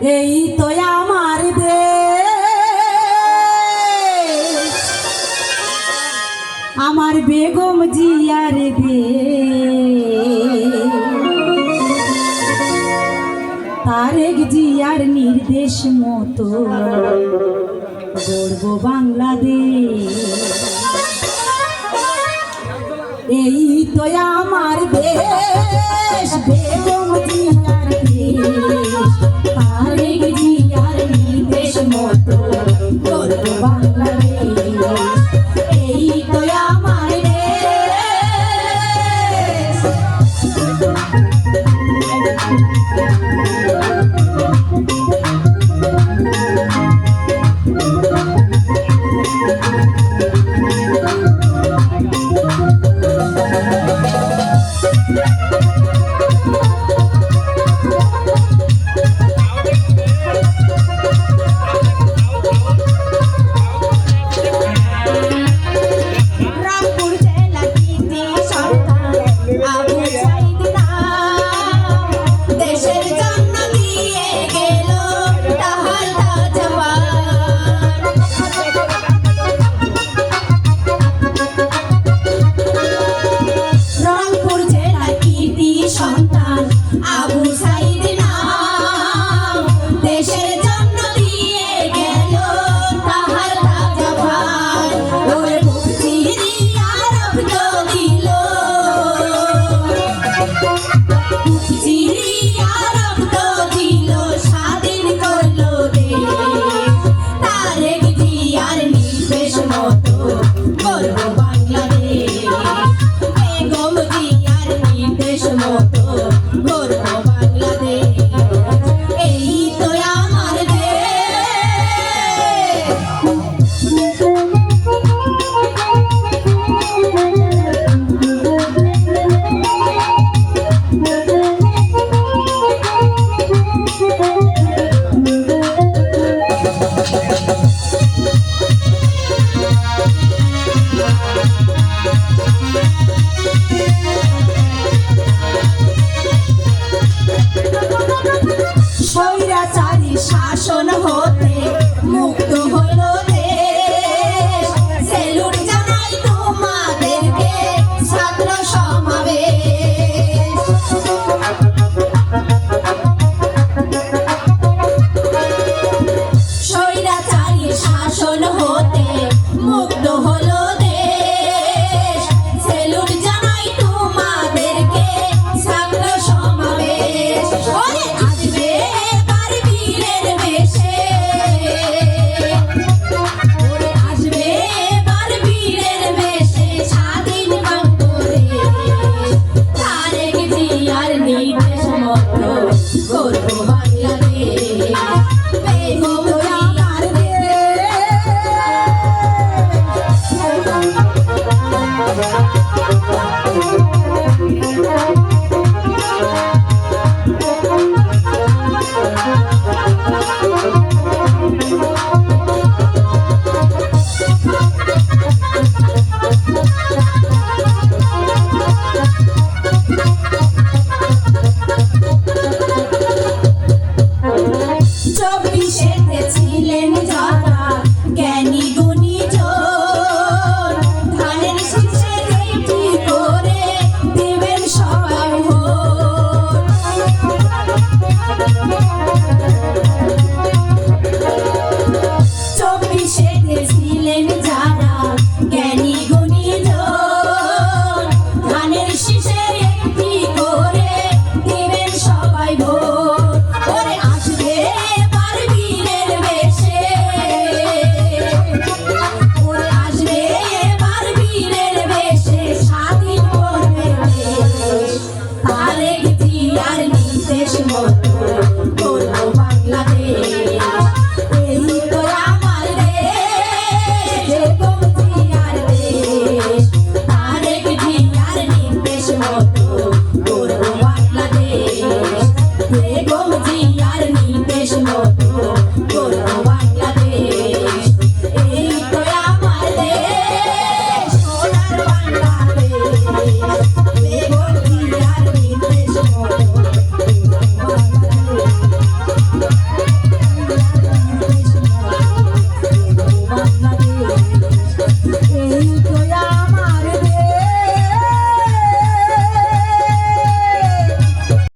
এই তো আমার আমার বেগম জিয়ার দে তারেক জিয়ার নির্দেশ মতো গর্ব বাংলাদেশ। এই তো আমার দেশ, বেগম শাসন